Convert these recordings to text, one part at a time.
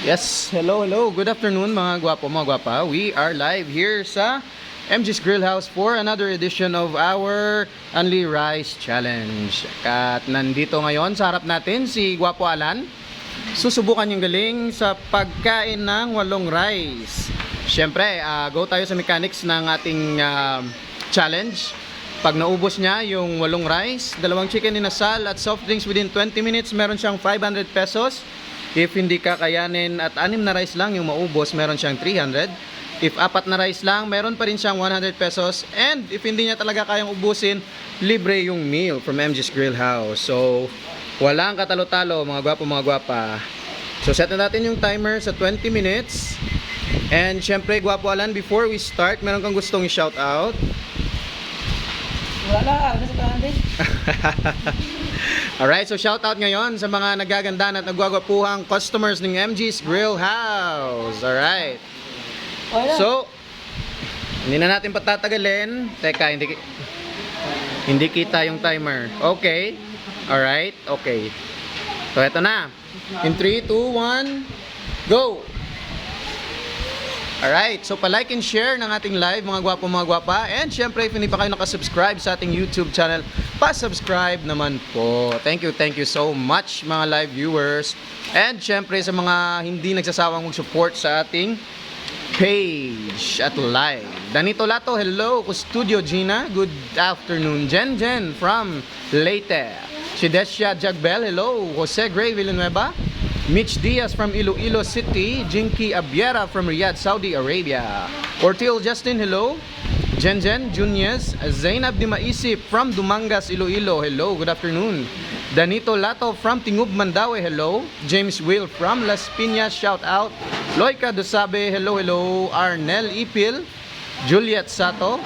Yes, hello, hello. Good afternoon mga gwapo, mga gwapa. We are live here sa MG's Grill House for another edition of our Only Rice Challenge. At nandito ngayon sa harap natin si Gwapo Alan. Susubukan yung galing sa pagkain ng walong rice. Siyempre, ah, go tayo sa mechanics ng ating ah, challenge. Pag naubos niya yung walong rice, dalawang chicken inasal at soft drinks within 20 minutes, meron siyang 500 pesos. If hindi kakayanin at anim na rice lang yung maubos, meron siyang 300. If apat na rice lang, meron pa rin siyang 100 pesos. And if hindi niya talaga kayang ubusin, libre yung meal from MG's Grill House. So, walang katalo-talo mga gwapo mga gwapa. So, set na natin yung timer sa 20 minutes. And syempre, gwapo Alan, before we start, meron kang gustong i-shout out. Wala, ano sa? Alright, so shout out ngayon sa mga nagaganda at nagwagwapuhang customers ng MG's Grill House. Alright. So, hindi na natin patatagalin. Teka, hindi hindi kita yung timer. Okay. Alright, okay. So, eto na. In 3, 2, 1, go! Alright, so pa-like and share ng ating live mga gwapo mga gwapa. And syempre, if hindi pa kayo nakasubscribe sa ating YouTube channel, pa-subscribe naman po. Thank you, thank you so much mga live viewers. And syempre sa mga hindi nagsasawang mag-support sa ating page at live. Danito Lato, hello. Studio Gina, good afternoon. Jen Jen from Leyte. Shidesha Jagbel, hello. Jose Gray Villanueva. Mitch Diaz from Iloilo City. Jinky Abiera from Riyadh, Saudi Arabia. Ortil Justin, hello. Jen Jen Junius. Zainab Di Maisip from Dumangas, Iloilo, hello. Good afternoon. Danito Lato from Tingub, Mandaue, hello. James Will from Las Piñas, shout out. Loika Dosabe, hello, hello. Arnel Ipil. Juliet Sato.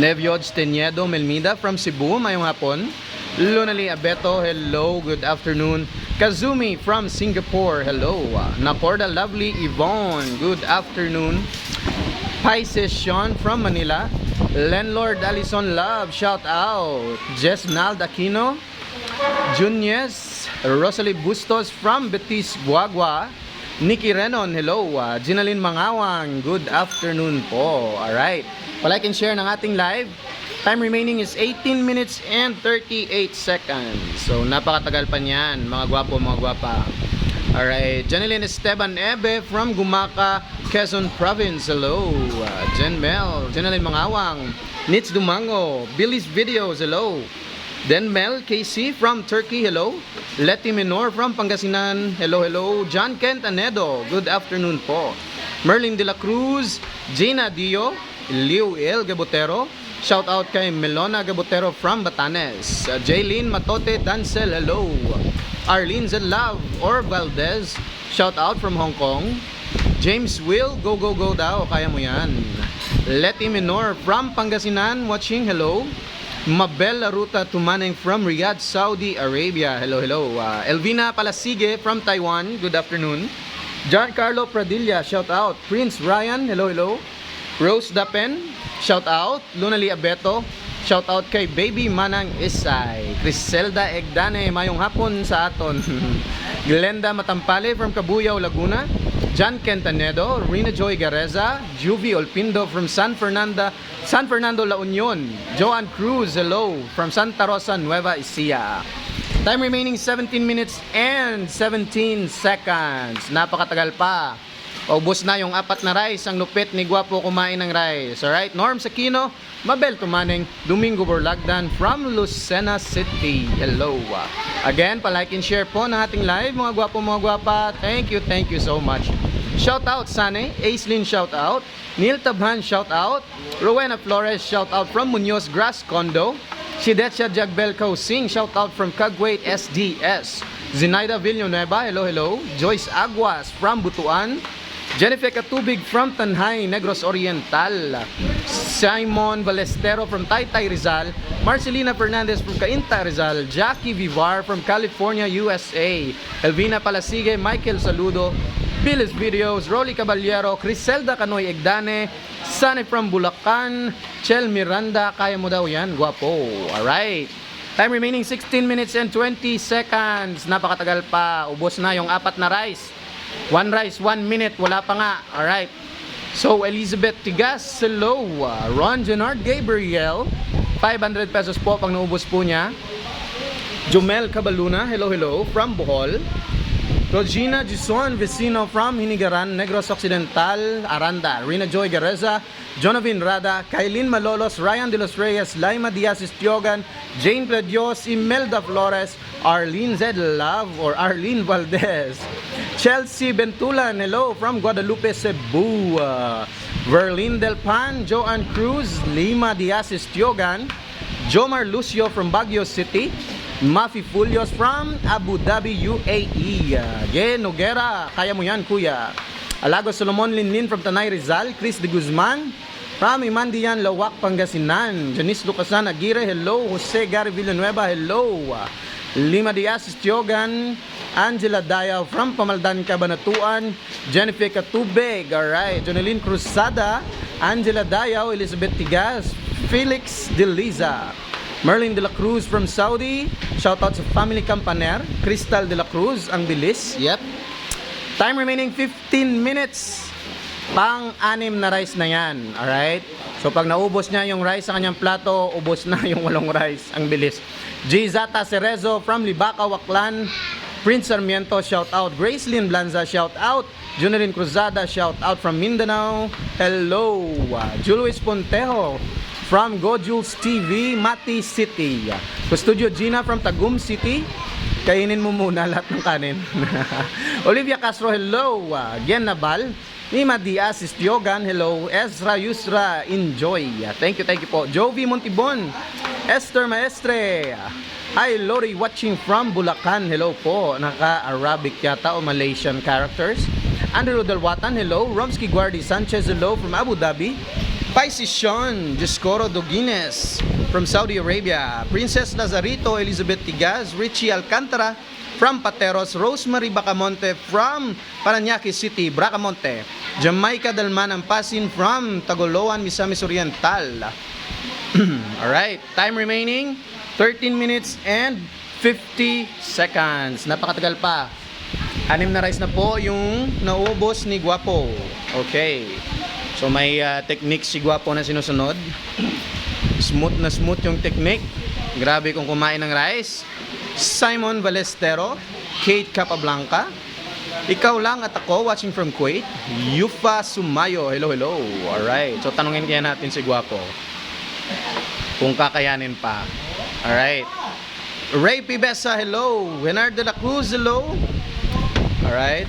Nevyod Steniedo Melmida from Cebu, mayong hapon. Lunali Abeto, hello, good afternoon. Kazumi from Singapore, hello. Naporda Lovely Yvonne, good afternoon. Pisces Sean from Manila. Landlord Alison Love, shout out. Jess Nald Aquino. Junius, Rosalie Bustos from Betis, Buagua. Nikki Renon, hello. Uh, Ginalyn Mangawang, good afternoon po. Alright. Palike and share ng ating live. Time remaining is 18 minutes and 38 seconds. So, napakatagal pa niyan, mga gwapo, mga gwapa. Alright, Janeline Esteban Ebe from Gumaka, Quezon Province. Hello. Uh, Jen Mel, Janeline Mangawang, Nits Dumango, Billy's Videos. Hello. Then Mel KC from Turkey, hello. Letty Menor from Pangasinan, hello, hello. John Kent Anedo, good afternoon po. Merlin De La Cruz, Gina Dio, Liu El Gabotero, shout out kay Melona Gabotero from Batanes. Uh, Jaylene Matote Dancel, hello. Arlene Zedlove or Valdez, shout out from Hong Kong. James Will, go go go daw, kaya mo yan. Letty Menor from Pangasinan, watching, hello. Mabel Laruta Tumaneng from Riyadh, Saudi Arabia. Hello, hello. Uh, Elvina Palasige from Taiwan. Good afternoon. Giancarlo Pradilla, shout out. Prince Ryan, hello, hello. Rose Dapen, shout out. Lunali Abeto, shout out kay Baby Manang Isay. Criselda Egdane, mayong hapon sa aton. Glenda Matampale from Cabuyao, Laguna. John Kentanedo, Rina Joy Gareza, Juvie Olpindo from San Fernando, San Fernando La Union, Joan Cruz, hello, from Santa Rosa, Nueva Ecija. Time remaining 17 minutes and 17 seconds. Napakatagal pa. Paubos na yung apat na rice. Ang lupit ni Gwapo kumain ng rice. Alright, Norm Sakino, Mabel Tumaneng, Domingo Borlagdan from Lucena City. Hello. Again, palike and share po ng ating live mga gwapo mga gwapa. Thank you, thank you so much. Shout out Sane, Aislinn shout out, Neil Tabhan shout out, Rowena Flores shout out from Munoz Grass Condo, Shidetcha Jagbel Sing shout out from Kagwait SDS, Zinaida Villanueva, hello hello, Joyce Aguas from Butuan, Jennifer Katubig from Tanhay, Negros Oriental. Simon Balestero from Taytay Rizal. Marcelina Fernandez from Cainta Rizal. Jackie Vivar from California, USA. Elvina Palasige, Michael Saludo. Billis Videos, Rolly Caballero, Criselda Canoy Egdane, Sunny from Bulacan, Chel Miranda, kaya mo daw yan, guwapo. Alright. Time remaining 16 minutes and 20 seconds. Napakatagal pa. Ubos na yung apat na rice. One rice, one minute. Wala pa nga. Alright. So, Elizabeth Tigas, hello. Uh, Ron Genard Gabriel, 500 pesos po pag naubos po niya. Jomel Cabaluna, hello, hello, from Bohol. Regina Gison Vecino from Hinigaran, Negros Occidental, Aranda. Rina Joy Gareza, Jonavin Rada, Kailin Malolos, Ryan De Los Reyes, Laima Diaz Istiogan, Jane Pledios, Imelda Flores, Arlene Z. Love or Arlene Valdez. Chelsea Bentulan, hello from Guadalupe, Cebu. Uh, Verlin Del Pan, Joanne Cruz, Lima Diaz Istiogan, Jomar Lucio from Baguio City, Mafi Fulios from Abu Dhabi, UAE. Uh, Gen Noguera, kaya mo yan kuya. Alago Solomon Linlin from Tanay Rizal, Chris De Guzman, from Imandian, Lawak, Pangasinan, Janice Lucasan Aguirre, hello. Jose Gary Villanueva, hello. Lima Diaz Istiogan, Angela Dayaw from Pamaldan, Cabanatuan, Jennifer Katubeg, alright, Jonelyn Cruzada, Angela Dayaw, Elizabeth Tigas, Felix De Liza, Merlin De La Cruz from Saudi, shoutout sa Family Campaner, Crystal De La Cruz, ang bilis, yep. Time remaining 15 minutes. Pang-anim na rice na yan. Alright? So pag naubos niya yung rice sa kanyang plato, ubos na yung walong rice. Ang bilis. G. Zata Cerezo from Libaca, Waklan. Prince Sarmiento, shout out. Gracelyn Blanza, shout out. Junelin Cruzada, shout out from Mindanao. Hello. Uh, Julius Pontejo from Go Jules TV, Mati City. Studio Gina from Tagum City. Kainin mo muna lahat ng kanin. Olivia Castro, hello. Uh, Gen Nabal. Nima Diaz, Istiogan, hello. Ezra Yusra, enjoy. Thank you, thank you po. Jovi Montibon. Esther Maestre. Hi, Lori, watching from Bulacan. Hello po. Naka-Arabic yata o Malaysian characters. Andrew Dalwatan, hello. Romsky Guardi Sanchez, hello from Abu Dhabi. Pisces Sean, Juscoro Doguines from Saudi Arabia. Princess Lazarito, Elizabeth Tigaz, Richie Alcantara from Pateros, Rosemary Bacamonte from Paranaque City, Bracamonte. Jamaica Dalman Ampasin from Tagoloan, Misamis Oriental. Alright, time remaining 13 minutes and 50 seconds. Napakatagal pa. Anim na rice na po yung naubos ni Guapo. Okay. So may uh, technique si Guapo na sinusunod. Smooth na smooth yung technique. Grabe kung kumain ng rice. Simon Balestero, Kate Capablanca, ikaw lang at ako watching from Kuwait. Yufa Sumayo. Hello, hello. Alright. So tanungin kaya natin si Guapo. Kung kakayanin pa. Alright. Ray Pibesa, hello. Renard de la Cruz, hello. Alright.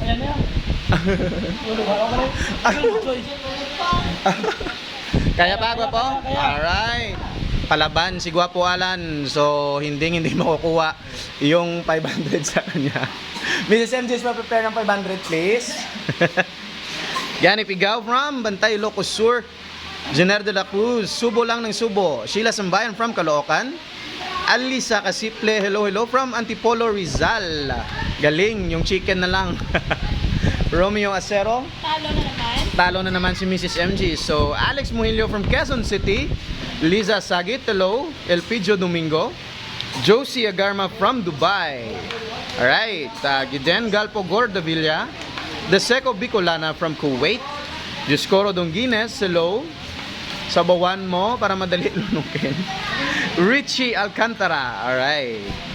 Kaya pa, Guapo? Alright. Palaban si Guapo Alan. So, hindi hindi makukuha yung 500 sa kanya. Mrs. MJs, ma-prepare ng 500, please. Gani Pigaw from Bantay, Ilocos Sur. Jenner de la Cruz, Subo lang ng Subo. Sheila Sambayan from Caloocan. Alisa Kasiple, hello, hello from Antipolo, Rizal. Galing, yung chicken na lang. Romeo Acero, Talo na naman. Talo na naman si Mrs. MG. So, Alex Muhilio from Quezon City. Liza Sagit, hello. Elpidio Domingo. Josie Agarma from Dubai. Alright. Uh, Giden Galpo Gordavilla. Deseco Bicolana from Kuwait. Juscoro Donguines, hello. Sabawan mo para madali lunukin. Richie Alcantara. Alright.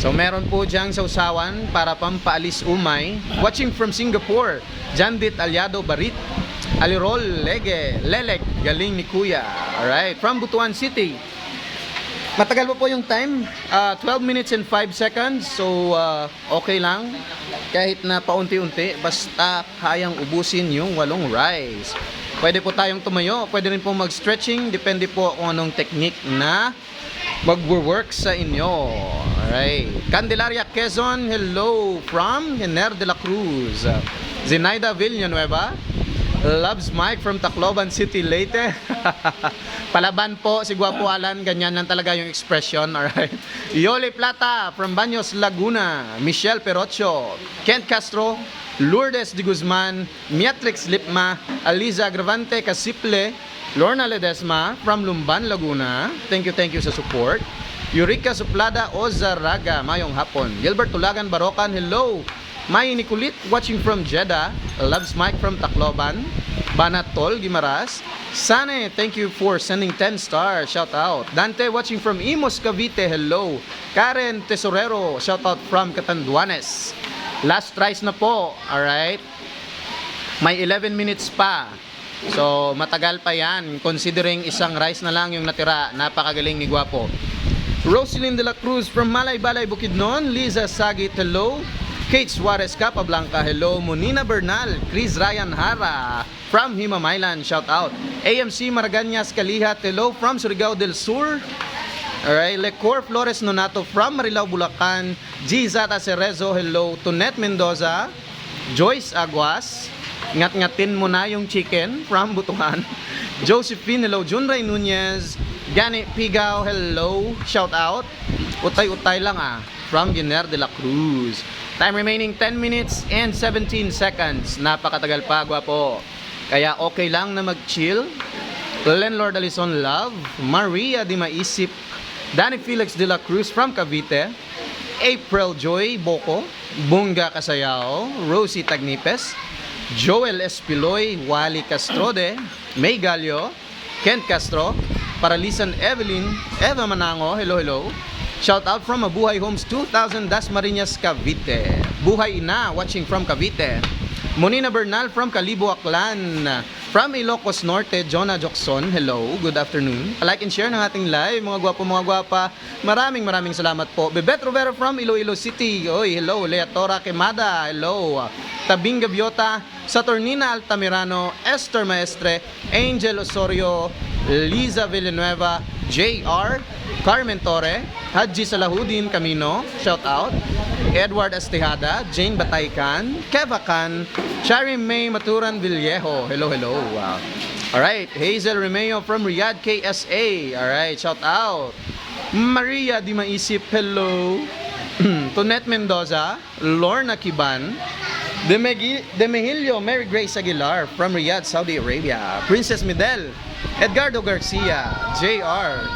So meron po diyang sausawan para pampaalis umay. Watching from Singapore, Jandit Aliado Barit. Alirol Lege, Lelek, galing ni Kuya. Alright, from Butuan City. Matagal pa po yung time, ah, 12 minutes and 5 seconds. So ah, okay lang. Kahit na paunti-unti, basta kayang ubusin yung walong rice. Pwede po tayong tumayo, pwede rin po mag-stretching, depende po kung anong technique na mag-work sa inyo. Alright. Candelaria Quezon, hello from Hener de la Cruz. Zenaida Villanueva. Loves Mike from Tacloban City, Leyte. Palaban po si Guapo Alan, ganyan lang talaga yung expression, alright? Yoli Plata from Baños, Laguna. Michelle Perocho. Kent Castro. Lourdes de Guzman. Miatrix Lipma. Aliza Agravante Casiple. Lorna Ledesma from Lumban, Laguna. Thank you, thank you sa support. Eureka Suplada Ozaraga, mayong hapon. Gilbert Tulagan Barokan, hello. May Nicolit watching from Jeddah. Loves Mike from Tacloban. Banatol Gimaras. Sane, thank you for sending 10 stars. Shout out. Dante watching from Imos Cavite. Hello. Karen Tesorero. Shout out from Catanduanes. Last tries na po. Alright. May 11 minutes pa. So, matagal pa yan. Considering isang rice na lang yung natira. Napakagaling ni Guapo. Roselyn de la Cruz from Malay Balay Bukidnon, Liza Sagit, hello. Kate Suarez Capablanca, hello. Monina Bernal, Chris Ryan Hara from Himamaylan, shout out. AMC Maraganyas Kalihat, hello from Surigao del Sur. Alright, Lecor Flores Nonato from Marilao, Bulacan. G. Zata Cerezo, hello. Tonet Mendoza, Joyce Aguas, ngat-ngatin mo na yung chicken from Butuhan. Josephine, hello. Junray Nunez, Gani Pigaw, hello. Shout out. Utay-utay lang ah. From Giner de la Cruz. Time remaining 10 minutes and 17 seconds. Napakatagal pa, gwapo. Kaya okay lang na mag-chill. Lenlord Alison Love, Maria Di Maisip, Danny Felix de la Cruz from Cavite, April Joy Boko, Bunga Kasayao, Rosie Tagnipes, Joel Espiloy, Wally Castrode, May Gallo, Kent Castro, Paralisan Evelyn, Eva Manango, hello hello. Shout out from Mabuhay Homes 2000 Dasmariñas Cavite. Buhay Ina watching from Cavite. Monina Bernal from Calibo Aklan. From Ilocos Norte, Jonah Jokson, hello, good afternoon. Like and share ng ating live, mga gwapo, mga gwapa. Maraming maraming salamat po. Bebet Rivera from Iloilo City, oy, hello. Leatora Quemada, hello. Tabing Gaviota, Saturnina Altamirano, Esther Maestre, Angel Osorio, Liza Villanueva, JR, Carmen Torre, Haji Salahudin Camino, shout out. Edward Estejada, Jane Bataycan, Keva Can, Shari May Maturan Villejo. Hello, hello. Wow. Alright, Hazel Remeo from Riyadh, KSA. Alright, shout out. Maria Di hello. Tonet Mendoza, Lorna Kiban, Demegi- Demihilio Mary Grace Aguilar from Riyadh, Saudi Arabia. Princess Midel, Edgardo Garcia, JR,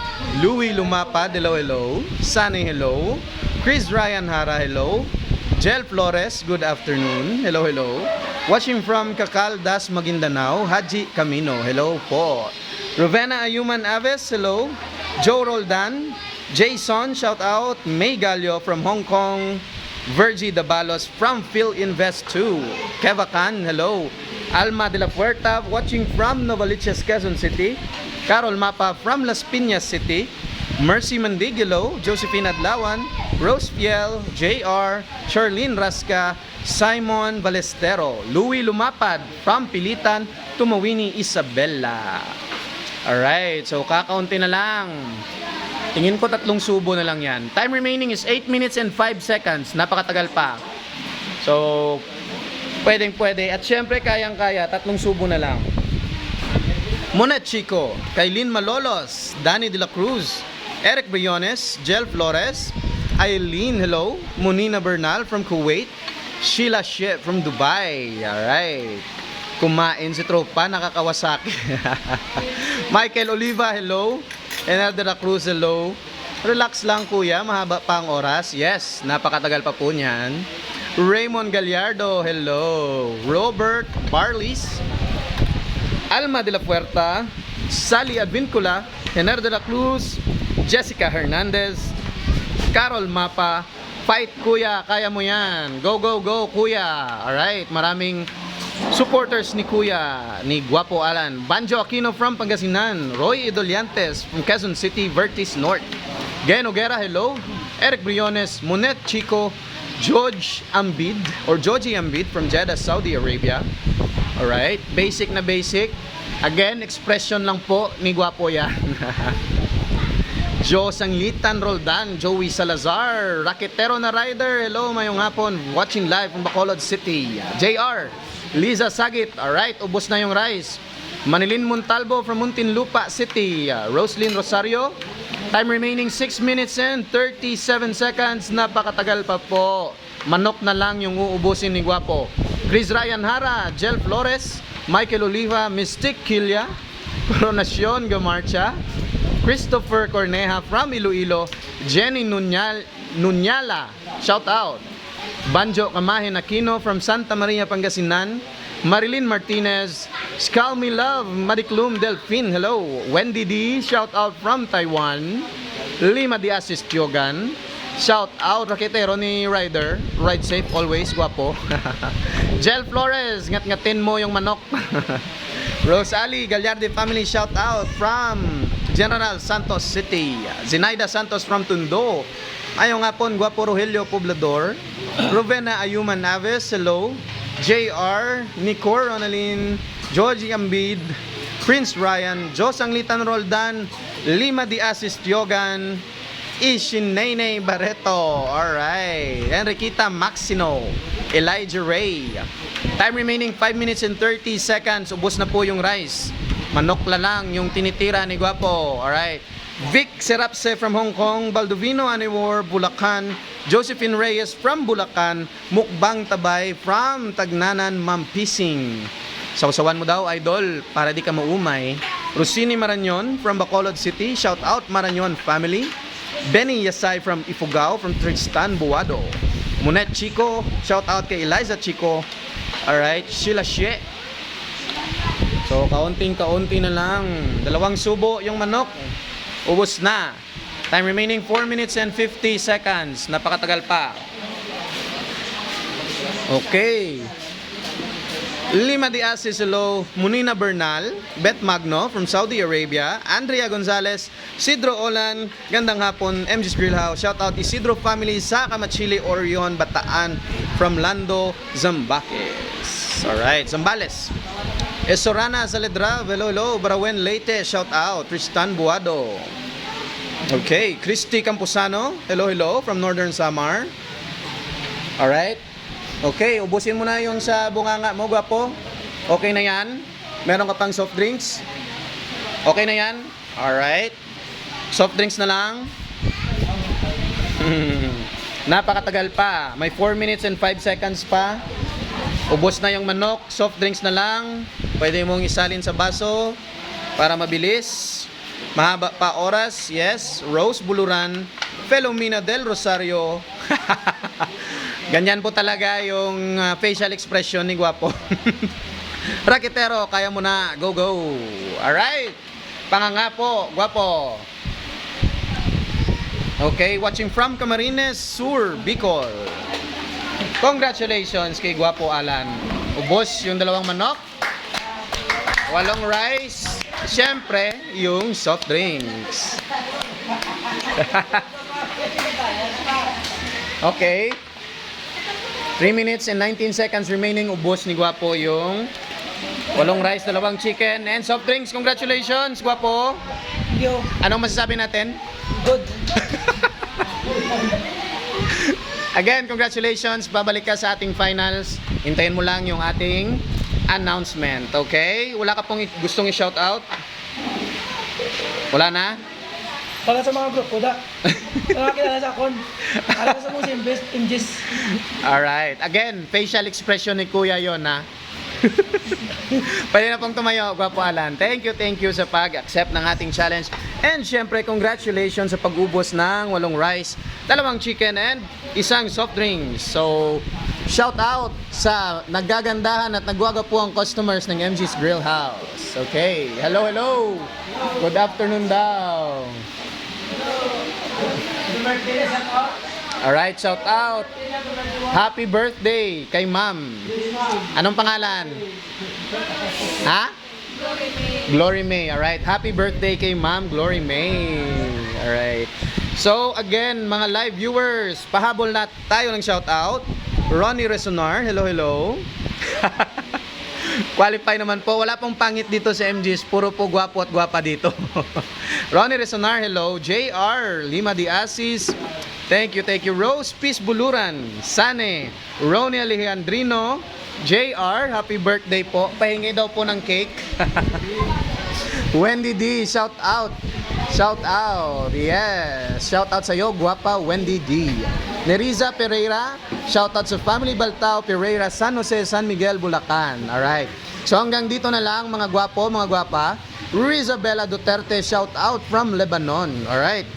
Louis Lumapa, hello, hello. Sunny, hello. Chris Ryan Hara, hello. Jel Flores, good afternoon. Hello, hello. Watching from Cacaldas, Maguindanao, Haji Camino, hello po. Rovena Ayuman Aves, hello. Joe Roldan, Jason, shout out. May Gallo from Hong Kong. Virgie Dabalos from Phil Invest 2. Keva Khan, hello. Alma de la Puerta, watching from Novaliches, Quezon City. Carol Mapa from Las Piñas City. Mercy Mandigilo, Josephine Adlawan, Rose Fiel, JR, Charlene Rasca, Simon Balestero, Louis Lumapad from Pilitan, Tumawini Isabella. Alright, so kakaunti na lang. Tingin ko tatlong subo na lang yan. Time remaining is 8 minutes and 5 seconds. Napakatagal pa. So, pwedeng pwede. At syempre, kayang-kaya. Tatlong subo na lang. Monet Chico, Kailin Malolos, Danny De La Cruz, Eric Briones, Jel Flores, Eileen, hello, Munina Bernal from Kuwait, Sheila Shep from Dubai. Alright. Kumain si tropa, nakakawasaki. Michael Oliva, hello. Enel De La Cruz, hello. Relax lang kuya, mahaba pa ang oras. Yes, napakatagal pa po niyan. Raymond Gallardo, hello. Robert Barlis, Alma de la Puerta, Sally Advincula, Hener de la Cruz, Jessica Hernandez, Carol Mapa, Fight Kuya, kaya mo yan. Go, go, go Kuya. Alright, maraming supporters ni Kuya, ni Guapo Alan. Banjo Aquino from Pangasinan, Roy Idoliantes from Quezon City, Vertis North. Gen Ogera, hello. Eric Briones, Monet Chico, George Ambid, or Georgie Ambid from Jeddah, Saudi Arabia. Alright, basic na basic. Again, expression lang po ni Guapo yan. Joe Sanglitan Roldan, Joey Salazar, Raketero na Rider, hello, mayong hapon, watching live from Bacolod City. JR, Liza Sagit, alright, ubos na yung rice. Manilin Montalvo from Muntinlupa City, Roslyn Rosario, time remaining 6 minutes and 37 seconds, napakatagal pa po. Manok na lang yung uubusin ni Guapo. Chris Ryan Hara, Jel Flores, Michael Oliva, Mystic Kilya, Coronacion Gamarcha, Christopher Corneja from Iloilo, Jenny Nunyal, Nunyala, shout out. Banjo Kamahin Aquino from Santa Maria, Pangasinan, Marilyn Martinez, Skull Me Love, Mariclum Delphine, hello. Wendy D, shout out from Taiwan. Lima Diasis Tiogan, shout out raketero ni Ryder, ride safe always, guwapo. Jel Flores, ngat-ngatin mo yung manok. Rose Ali, Gallardi family, shout out from General Santos City. Zinaida Santos from Tundo. Ayaw nga po, Guapo Rogelio Poblador. Rovena Ayuman Naves, hello. JR, Nicor Ronalyn, Georgie Ambid, Prince Ryan, Jos Anglitan Roldan, Lima Di Asis Tiogan, Ishin Nene Barreto. Alright. Enriquita Maxino, Elijah Ray. Time remaining 5 minutes and 30 seconds. Ubus na po yung rice. Manok la lang yung tinitira ni Guapo. Alright. Vic Serapse from Hong Kong, Baldovino Aniwar, Bulacan, Josephine Reyes from Bulacan, Mukbang Tabay from Tagnanan, Mampising. Sausawan mo daw, idol, para di ka maumay. Rosini Maranyon from Bacolod City, shout out Maranyon family. Benny Yasay from Ifugao, from Tristan Buado. Monet Chico, shout out kay Eliza Chico. Alright, Sheila Shie. So, kaunting-kaunti na lang. Dalawang subo yung manok. Ubus na. Time remaining 4 minutes and 50 seconds. Napakatagal pa. Okay. Lima Di Asis, hello. Munina Bernal, Beth Magno from Saudi Arabia, Andrea Gonzalez, Sidro Olan, gandang hapon, MG's Grill House. Shout out Isidro family sa Kamachili, Orion, Bataan from Lando, Zambaques. Alright, Zambales. Esorana Saledra, hello. Barawen Leyte, shout out. Tristan Buado. Okay, Christy Camposano, hello, hello, from Northern Samar. Alright. Okay, ubusin mo na yung sa bunganga mo, gwapo. Okay na yan? Meron ka pang soft drinks? Okay na yan? Alright. Soft drinks na lang. Napakatagal pa. May 4 minutes and 5 seconds pa. Ubos na yung manok. Soft drinks na lang. Pwede mong isalin sa baso para mabilis. Mahaba pa oras. Yes. Rose Buluran. Felomena del Rosario. Ganyan po talaga yung uh, facial expression ni Guapo. Raketero, kaya mo na. Go, go. Alright. Panganga po, Guapo. Okay, watching from Camarines Sur, Bicol. Congratulations kay Guapo Alan. Ubos yung dalawang manok. Walong rice. Siyempre, yung soft drinks. okay. 3 minutes and 19 seconds remaining. Ubos ni Guapo yung walong rice, dalawang chicken, and soft drinks. Congratulations, Guapo. Yo, Anong masasabi natin? good. Again, congratulations. Babalik ka sa ating finals. Hintayin mo lang yung ating announcement. Okay? Wala ka pong gustong i-shout out? Wala na? Para sa mga group, kuda. Nakakilala sa akon. Alam sa mga best MGs. Alright. Again, facial expression ni Kuya yon ha. Pwede na pong tumayo, Gwapo Alan. Thank you, thank you sa pag-accept ng ating challenge. And syempre, congratulations sa pag-ubos ng walong rice, dalawang chicken, and isang soft drinks. So, shout out sa nagagandahan at nagwagapuang customers ng MG's Grill House. Okay. Hello, hello. Good afternoon daw. Alright, shout out. Happy birthday kay ma'am. Anong pangalan? Ha? Glory May. Alright, happy birthday kay ma'am Glory May. Alright. So, again, mga live viewers, pahabol na tayo ng shout out. Ronnie Resonar, hello, hello. Qualify naman po. Wala pong pangit dito sa MGs. Puro po gwapo at gwapa dito. Ronnie Resonar, hello. JR, Lima Di Asis. Thank you, thank you. Rose Peace Buluran. Sane. Ronnie Alejandrino. JR, happy birthday po. Pahingi daw po ng cake. Wendy D, shout out. Shout out. Yes. Shout out sa iyo, guwapa Wendy D. Neriza Pereira, shout out sa Family Baltao Pereira, San Jose, San Miguel, Bulacan. Alright. So hanggang dito na lang mga gwapo, mga gwapa. Rizabella Duterte, shout out from Lebanon. Alright.